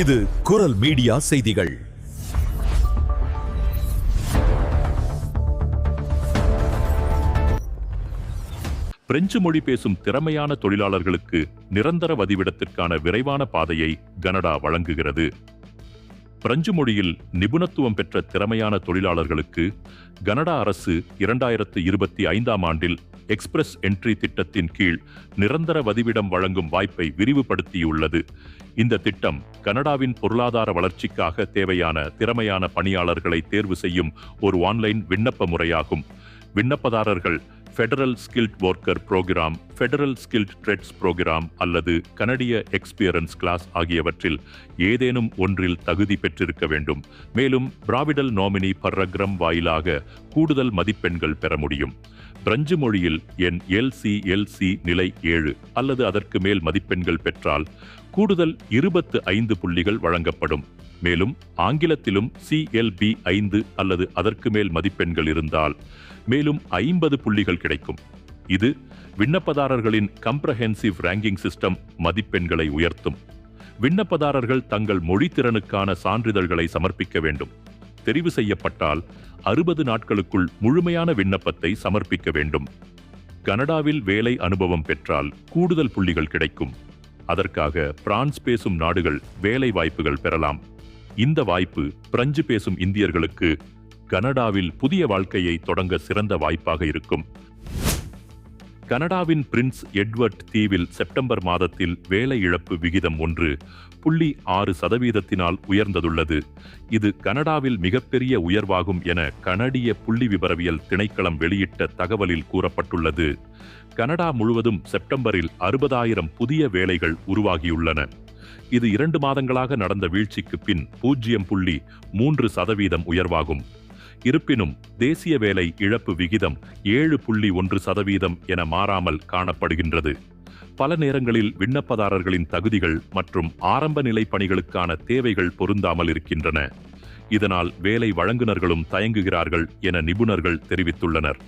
இது குரல் மீடியா செய்திகள். பிரெஞ்சு மொழி பேசும் திறமையான தொழிலாளர்களுக்கு நிரந்தர வதிவிடத்திற்கான விரைவான பாதையை கனடா வழங்குகிறது. பிரெஞ்சு மொழியில் நிபுணத்துவம் பெற்ற திறமையான தொழிலாளர்களுக்கு கனடா அரசு இரண்டாயிரத்து இருபத்தி ஐந்தாம் ஆண்டில் எக்ஸ்பிரஸ் என்ட்ரி திட்டத்தின் கீழ் நிரந்தர வதிவிடம் வழங்கும் வாய்ப்பை விரிவுபடுத்தியுள்ளது. இந்த திட்டம் கனடாவின் பொருளாதார வளர்ச்சிக்காக தேவையான திறமையான பணியாளர்களை தேர்வு செய்யும் ஒரு ஆன்லைன் விண்ணப்ப முறையாகும். விண்ணப்பதாரர்கள் federal skilled worker program federal skilled trades program அல்லது கனடிய எக்ஸ்பீரியன்ஸ் கிளாஸ் ஆகியவற்றில் ஏதேனும் ஒன்றில் தகுதி பெற்றிருக்க வேண்டும். மேலும் பிராவிடல் நாமினி பர்ரக்ரம் வாயிலாக கூடுதல் மதிப்பெண்கள் பெற முடியும். பிரெஞ்சு மொழியில் என் எல்சி எல்சி நிலை ஏழு அல்லது அதற்கு மேல் மதிப்பெண்கள் பெற்றால் கூடுதல் இருபத்து ஐந்து புள்ளிகள் வழங்கப்படும். மேலும் ஆங்கிலத்திலும் சிஎல்பி ஐந்து அல்லது அதற்கு மேல் மதிப்பெண்கள் இருந்தால் மேலும் ஐம்பது புள்ளிகள் கிடைக்கும். இது விண்ணப்பதாரர்களின் கம்ப்ரஹென்சிவ் ரேங்கிங் சிஸ்டம் மதிப்பெண்களை உயர்த்தும். விண்ணப்பதாரர்கள் தங்கள் மொழித்திறனுக்கான சான்றிதழ்களை சமர்ப்பிக்க வேண்டும். தெரிவு செய்யப்பட்டால் அறுபது நாட்களுக்குள் முழுமையான விண்ணப்பத்தை சமர்ப்பிக்க வேண்டும். கனடாவில் வேலை அனுபவம் பெற்றால் கூடுதல் புள்ளிகள் கிடைக்கும். அதற்காக பிரான்ஸ் பேசும் நாடுகள் வேலை வாய்ப்புகள் பெறலாம். இந்த வாய்ப்பு பிரெஞ்சு பேசும் இந்தியர்களுக்கு கனடாவில் புதிய வாழ்க்கையை தொடங்க சிறந்த வாய்ப்பாக இருக்கும். கனடாவின் பிரின்ஸ் எட்வர்ட் தீவில் செப்டம்பர் மாதத்தில் வேலை இழப்பு விகிதம் ஒன்று புள்ளி ஆறு சதவீதத்தினால் உயர்ந்ததுள்ளது. இது கனடாவில் மிகப்பெரிய உயர்வாகும் என கனடிய புள்ளி விவரவியல் திணைக்களம் வெளியிட்ட தகவலில் கூறப்பட்டுள்ளது. கனடா முழுவதும் செப்டம்பரில் அறுபதாயிரம் புதிய வேலைகள் உருவாகியுள்ளன. இது இரண்டு மாதங்களாக நடந்த வீழ்ச்சிக்கு பின் பூஜ்ஜியம் புள்ளி மூன்று சதவீதம் உயர்வாகும். இருப்பினும் தேசிய வேலை இழப்பு விகிதம் ஏழு புள்ளி ஒன்று சதவீதம் என மாறாமல் காணப்படுகின்றது. பல நேரங்களில் விண்ணப்பதாரர்களின் தகுதிகள் மற்றும் ஆரம்ப நிலை பணிகளுக்கான தேவைகள் பொருந்தாமல் இருக்கின்றன. இதனால் வேலை வழங்குநர்களும் தயங்குகிறார்கள் என நிபுணர்கள் தெரிவித்துள்ளனர்.